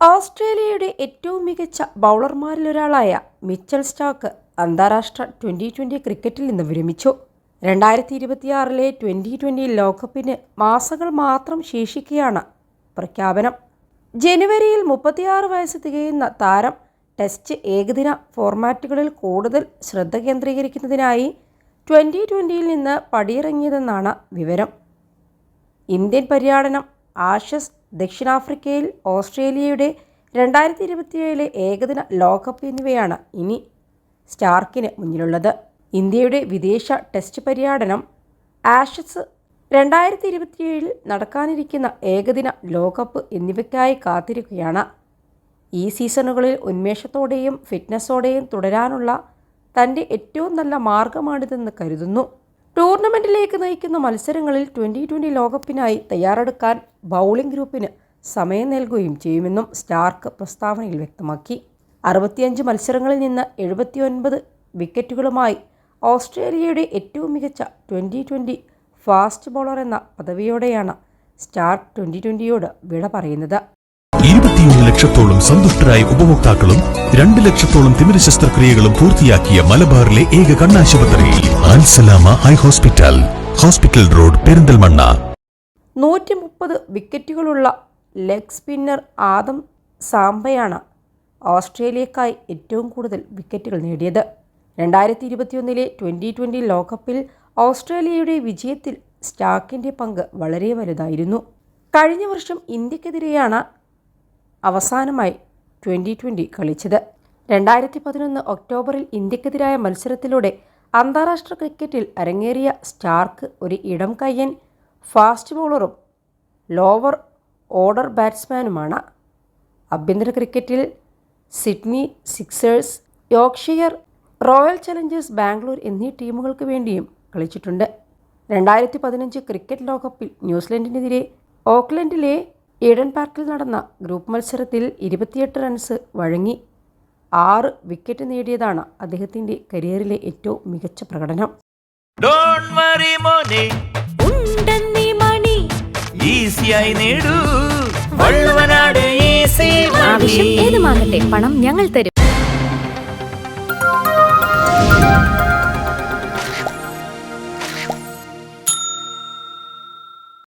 ഓസ്ട്രേലിയയുടെ ഏറ്റവും മികച്ച ബൗളർമാരിലൊരാളായ മിച്ചൽ സ്റ്റാക്ക് അന്താരാഷ്ട്ര ട്വന്റി ട്വന്റി ക്രിക്കറ്റിൽ നിന്ന് വിരമിച്ചു. രണ്ടായിരത്തി ഇരുപത്തിയാറിലെ ട്വന്റി ട്വന്റി ലോകകപ്പിന് മാസങ്ങൾ മാത്രം ശേഷിക്കുകയാണ് പ്രഖ്യാപനം. ജനുവരിയിൽ മുപ്പത്തിയാറ് വയസ്സ് തികയുന്ന താരം ടെസ്റ്റ് ഏകദിന ഫോർമാറ്റുകളിൽ കൂടുതൽ ശ്രദ്ധ കേന്ദ്രീകരിക്കുന്നതിനായി ട്വന്റി ട്വന്റിയിൽ നിന്ന് പടിയിറങ്ങിയതെന്നാണ് വിവരം. ഇന്ത്യൻ പര്യടനം ആഷസ് ദക്ഷിണാഫ്രിക്കയിൽ ഓസ്ട്രേലിയയുടെ രണ്ടായിരത്തി ഇരുപത്തിയേഴിലെ ഏകദിന ലോകകപ്പ് എന്നിവയാണ് ഇനി സ്റ്റാർക്കിന് മുന്നിലുള്ളത്. ഇന്ത്യയുടെ വിദേശ ടെസ്റ്റ് പര്യടനം ആഷസ് രണ്ടായിരത്തി ഇരുപത്തിയേഴിൽ നടക്കാനിരിക്കുന്ന ഏകദിന ലോകകപ്പ് എന്നിവയ്ക്കായി കാത്തിരിക്കുകയാണ്. ഈ സീസണുകളിൽ ഉന്മേഷത്തോടെയും ഫിറ്റ്നസ്സോടെയും തുടരാനുള്ള തന്റെ ഏറ്റവും നല്ല മാർഗമാണിതെന്ന് കരുതുന്നു. ടൂർണമെന്റിലേക്ക് നയിക്കുന്ന മത്സരങ്ങളിൽ ട്വന്റി ട്വന്റി ലോകകപ്പിനായി തയ്യാറെടുക്കാൻ ബൗളിംഗ് ഗ്രൂപ്പിന് സമയം നൽകുകയും ചെയ്യുമെന്നും സ്റ്റാർക്ക് പ്രസ്താവനയിൽ വ്യക്തമാക്കി. അറുപത്തിയഞ്ച് മത്സരങ്ങളിൽ നിന്ന് എഴുപത്തിയൊൻപത് വിക്കറ്റുകളുമായി ഓസ്ട്രേലിയയുടെ ഏറ്റവും മികച്ച ട്വന്റി ട്വന്റി ഫാസ്റ്റ് ബോളർ എന്ന പദവിയോടെയാണ് സ്റ്റാർ ട്വന്റി ട്വന്റിയോട് വിട പറയുന്നത്. ഇരുപത്തിയൊന്ന് ലക്ഷത്തോളം സന്തുഷ്ടരായ ഉപഭോക്താക്കളും രണ്ട് ലക്ഷത്തോളം തിമിര ശസ്ത്രക്രിയകളും പൂർത്തിയാക്കിയ മലബാറിലെ ഏക കണ്ണാശുപത്രി Al Salama eye hospital hospital road Perinthalmanna. നൂറ്റി മുപ്പത് വിക്കറ്റുകളുള്ള ലെഗ് സ്പിന്നർ ആദം സാംബയാണ് ഓസ്ട്രേലിയക്കായി ഏറ്റവും കൂടുതൽ വിക്കറ്റുകൾ നേടിയത്. രണ്ടായിരത്തി ഇരുപത്തിയൊന്നിലെ ട്വന്റി ട്വന്റി ലോകകപ്പിൽ ഓസ്ട്രേലിയയുടെ വിജയത്തിൽ സ്റ്റാക്കിന്റെ പങ്ക് വളരെ വലുതായിരുന്നു. കഴിഞ്ഞ വർഷം ഇന്ത്യക്കെതിരെയാണ് അവസാനമായി ട്വന്റി ട്വന്റി കളിച്ചത്. രണ്ടായിരത്തി പതിനൊന്ന് ഒക്ടോബറിൽ ഇന്ത്യക്കെതിരായ മത്സരത്തിലൂടെ അന്താരാഷ്ട്ര ക്രിക്കറ്റിൽ അരങ്ങേറിയ സ്റ്റാർക്ക് ഒരു ഇടം കയ്യൻ ഫാസ്റ്റ് ബോളറും ലോവർ ഓർഡർ ബാറ്റ്സ്മാനുമാണ്. ആഭ്യന്തര ക്രിക്കറ്റിൽ Sydney Sixers Yorkshire Royal Challengers Bangalore എന്നീ ടീമുകൾക്ക് വേണ്ടിയും കളിച്ചിട്ടുണ്ട്. രണ്ടായിരത്തി പതിനഞ്ച് ക്രിക്കറ്റ് ലോകകപ്പിൽ ന്യൂസിലൻഡിനെതിരെ ഓക്ലൻഡിലെ ഈഡൻ പാർക്കിൽ നടന്ന ഗ്രൂപ്പ് മത്സരത്തിൽ ഇരുപത്തിയെട്ട് റൺസ് വഴങ്ങി ആറ് വിക്കറ്റ് നേടിയതാണ് അദ്ദേഹത്തിന്റെ കരിയറിലെ ഏറ്റവും മികച്ച പ്രകടനം. ഡോണ്ട് വറി മോനെ. ഉണ്ടെന്നീ മണി. ഈസിയായി നേടൂ. വള്ളുവനാട് ഈസി ആവശ്യം ഏതുമാകട്ടെ പണം ഞങ്ങൾ തരും.